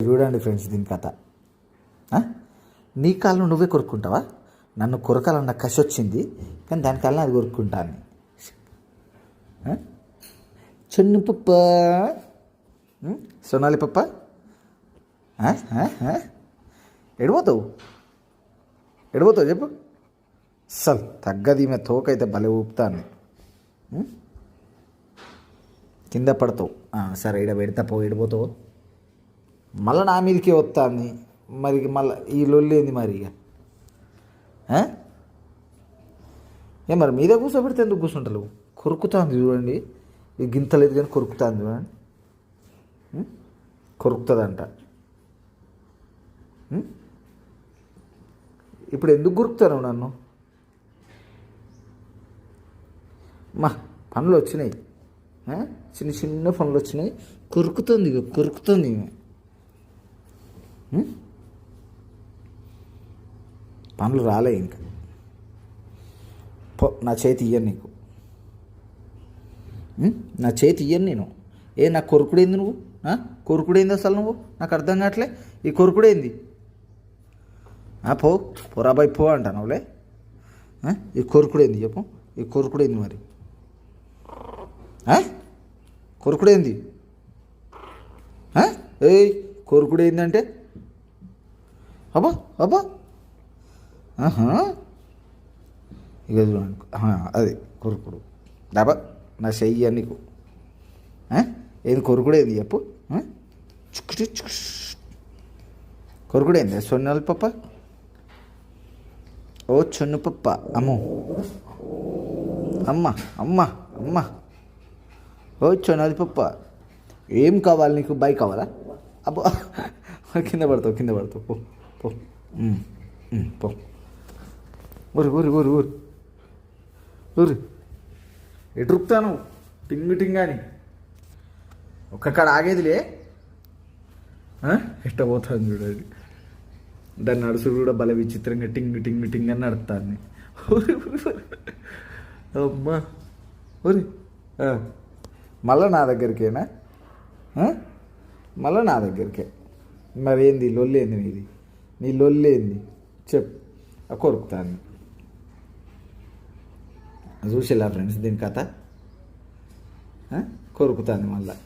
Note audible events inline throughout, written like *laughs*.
చూడండి ఫ్రెండ్స్ దీని కథ. నీ కాళ్ళు నువ్వే కొరుక్కుంటావా? నన్ను కొరకాలన్న కసి వచ్చింది కానీ దాని కాళ్ళని అది కొరుక్కుంటాను చెన్ను పప్ప. సొనాలి సోనాలి పప్ప? ఎడిపోతావు? ఎడిపోతావు చెప్పు. అసలు తగ్గది ఈమె తోకైతే భలే ఊపుతాను కింద పడతావు. సరే ఇడ పెడతా పో ఎడిపోతావు. మళ్ళీ నా మీదకే వస్తుంది. మరి మళ్ళీ ఈ లొల్లేంది మరి ఇక? ఏ మరి మీద కూర్చోబెడితే ఎందుకు కూర్చుంటారు? కొరుకుతుంది చూడండి. ఈ గింతలేదు కానీ కొరుకుతుంది చూడండి. కొరుకుతుందంట. ఇప్పుడు ఎందుకు గురుకుతాను నన్ను? మా పనులు వచ్చినాయి. చిన్న చిన్న పనులు వచ్చినాయి. కొరుకుతుంది ఇక కొరుకుతుంది ఈమె పనులు రాలే ఇంకా. పో నా చేతి ఇయ్యను నీకు. నా చేతి ఇయ్యను నేను. ఏ నా కొరుకుడేంది నువ్వు? కొరుకుడేంది అసలు నువ్వు? నాకు అర్థం కావట్లే. ఈ కొరుకుడేంది? ఆ, పో పోరాబాయ్ పో అంటానులే ఈ కొరుకుడేంది చెప్పు. ఈ కొరుకుడేంది మరి? కొరుకుడేంది? ఏ ఏయ్ కొరుకుడేందంటే? అబ్బా అబ్బా. ఆహా. ఇక చూడండి అది కొరుకుడు. డబా నా చెయ్యి నీకు. ఆ? ఏది కొరుకుడేంది చెప్పు? ఆ? చుక్కుటి కొరుకుడేంది పప్ప? ఓ చొన్ను పప్ప అమ్మో. అమ్మ అమ్మ అమ్మ. ఓ చొన్నది పప్ప. ఏం కావాలి నీకు? బైక్ కావాలా? అబ్బా. *laughs* కింద పడతావు కింద పడతావు పో. పో ఉమ్, ఉమ్, పో. ఊరి ఊరి ఊరి ఊరి. ఊరి. ఎటు టింగు టింగాని. ఒక్కక్కడ ఆగేదిలే. ఆ? పోతుంది చూడండి దాని నడుసుడు కూడా బల విచిత్రంగా టింగ్ టింగ్ టింగ్ అని నడుస్తుంది ఊరి అమ్మా. మళ్ళా నా దగ్గరికేనా? మళ్ళా నా దగ్గరికే. మరి ఏంది లొల్లేంది నీది? నీ లొల్లేంది చెప్పు. ఆ కొరుకుతాను చూసేలా ఫ్రెండ్స్ దీని కథ? కొరుకుతాను మళ్ళా.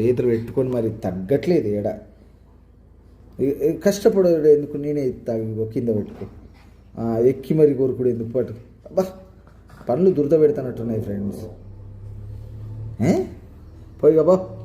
చేతులు పెట్టుకొని మరి తగ్గట్లేదు ఏడ ఇ- కష్టపడడు ఎందుకు? నేనే తాగి కింద పెట్టుకో. ఎక్కి మరి కొరుకుడు ఎందుకు పట్టు? అబ్బా పనులు దురద పెడతానట్టున్నాయి ఫ్రెండ్స్. పోయి అబ్బా